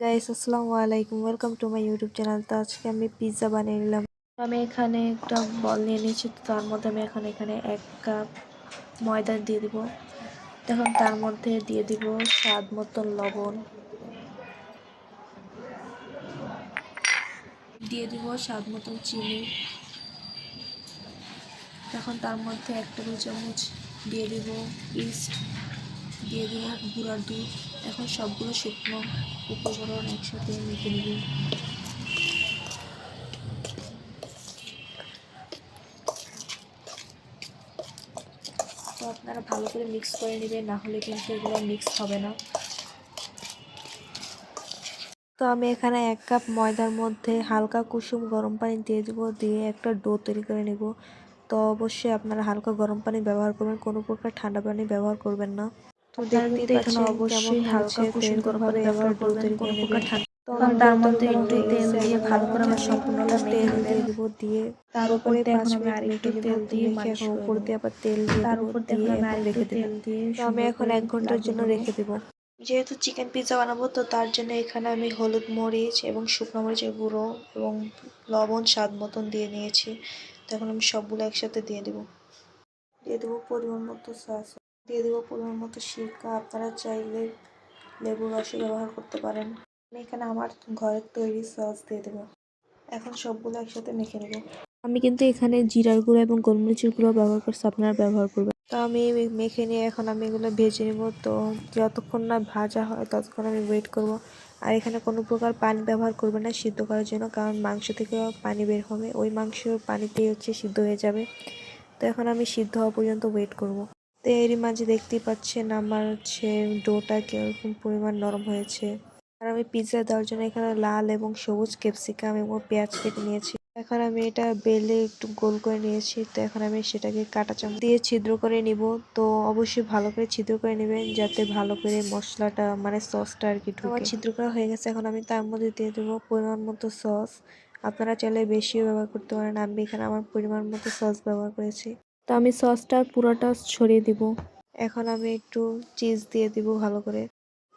Guys আসসালামু আলাইকুম। Welcome to my YouTube channel তো আজকে আমি পিৎজা বানিয়ে নিলাম। আমি এখানে একটা বল নিয়ে নিয়েছি। তো তার মধ্যে আমি এখন এখানে এক কাপ ময়দা দিয়ে দিব। তখন তার মধ্যে দিয়ে দিব স্বাদ মতন লবণ। দিয়ে দিব স্বাদ মতন চিনি। তখন তার মধ্যে এক টেবিল চামচ দিয়ে দিব ইস্ট। দিয়ে দিব গুঁড়ার দুধ। এখন সবগুলো শুকনো উপকরণ একসাথে মেখে নেব। তো আপনারা ভালো করে মিক্স করে নেবেন, না হলে কিন্তু এগুলো মিক্স হবে না। তো আমি এখানে এক কাপ ময়দার মধ্যে হালকা কুসুম গরম পানি দিয়ে দেবো, দিয়ে একটা ডো তৈরি করে নেব। তো অবশ্যই আপনারা হালকা গরম পানি ব্যবহার করবেন, কোনো প্রকার ঠান্ডা পানি ব্যবহার করবেন না। দেখতে এখানে অবশ্যই হালকা কুসুম গরম পানি ব্যবহার করবেন কোনো প্রকার ঠান্ডা তখন তার মধ্যে একটু তেল দিয়ে ভালো করে আমার তেল দিয়ে দিব দিয়ে তার উপরে এখন আমি আরেকটু রেখে তেল দিয়ে উপর দিয়ে আবার তেল দিয়ে তার উপর দিয়ে এখন আরেকটু রেখে তেল দিয়ে আমি এখন এক ঘণ্টার জন্য রেখে দেবো। যেহেতু চিকেন পিৎজা বানাবো তো তার জন্য এখানে আমি হলুদ মরিচ এবং শুকনো মরিচের গুঁড়ো এবং লবণ স্বাদ মতন দিয়ে নিয়েছি। তো এখন আমি সবগুলো একসাথে দিয়ে দেবো। দিয়ে দেবো পরিমাণ মতো সস। দিয়ে দেবো পরিমাণ মতো সিরকা আপনারা চাইলে লেবু রসও ব্যবহার করতে পারেন। আমি এখানে আমার ঘরের তৈরি সস দিয়ে দেবো। এখন সবগুলো একসাথে মেখে নেব। আমি কিন্তু এখানে জিরার গুঁড়ো এবং গোলমরিচের গুঁড়ো ব্যবহার করছি, আপনারা ব্যবহার করবেন। তো আমি মেখে নিয়ে এখন আমি এগুলো ভেজে নেব। তো যতক্ষণ না ভাজা হয়, ততক্ষণ আমি ওয়েট করব। আর এখানে কোনো প্রকার পানি ব্যবহার করবে না সিদ্ধ করার জন্য, কারণ মাংস থেকে পানি বের হবে। ওই মাংসর পানিতেই হচ্ছে সিদ্ধ হয়ে যাবে। তো এখন আমি সিদ্ধ হওয়া পর্যন্ত ওয়েট করব। তো এরই মাঝে দেখতেই পাচ্ছেন আমার হচ্ছে ডোটা কীরকম পরিমাণ নরম হয়েছে। আর আমি পিৎজা দেওয়ার জন্য এখানে লাল এবং সবুজ ক্যাপসিকাম এবং পেঁয়াজ কেটে নিয়েছি। এখন আমি এটা বেলে একটু গোল করে নিয়েছি, তো এখন আমি সেটাকে কাটা চামচ দিয়ে ছিদ্র করে নিব। তো অবশ্যই ভালো করে ছিদ্র করে নেবেন যাতে ভালো করে মশলাটা মানে সসটা আর কি আমার ছিদ্র করা হয়ে গেছে, এখন আমি তার মধ্যে দিয়ে দেবো পরিমাণ মতো সস আপনারা চাইলে বেশিও ব্যবহার করতে পারেন, আমি এখানে আমার পরিমাণ মতো সস ব্যবহার করেছি। তো আমি সসটা, পুরোটা ছড়িয়ে দিব। এখন আমি একটু চিজ দিয়ে দিব ভালো করে।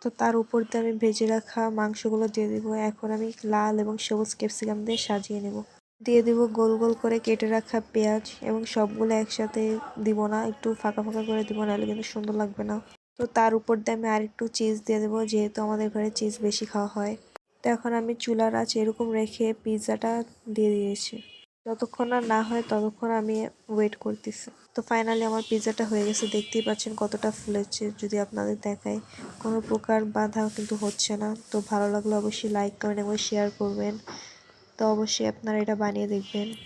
তো তার উপর দিয়ে আমি ভেজে রাখা মাংসগুলো দিয়ে দিব। এখন আমি লাল এবং সবুজ ক্যাপসিকাম দিয়ে সাজিয়ে নেব। দিয়ে দিব গোল গোল করে কেটে রাখা পেঁয়াজ এবং সবগুলো একসাথে দিব না, একটু ফাঁকা ফাঁকা করে দিব, নাহলে কিন্তু সুন্দর লাগবে না। তো তার উপর দিয়ে আমি আরেকটু চিজ দিয়ে দেবো, যেহেতু আমাদের ঘরে চিজ বেশি খাওয়া হয়। তো এখন আমি চুলার আঁচ এরকম রেখে পিৎজাটা দিয়ে দিয়েছি। যতক্ষণ আর না হয় ততক্ষণ আমি ওয়েট করতেছি। তো ফাইনালি আমার পিৎজাটা হয়ে গেছে। দেখতেই পাচ্ছেন কতটা ফুলেছে যদি আপনাদের দেখায় কোনো প্রকার বাধা কিন্তু হচ্ছে না। তো ভালো লাগলে অবশ্যই লাইক করেন এবং শেয়ার করবেন। তো অবশ্যই আপনারা এটা বানিয়ে দেখবেন।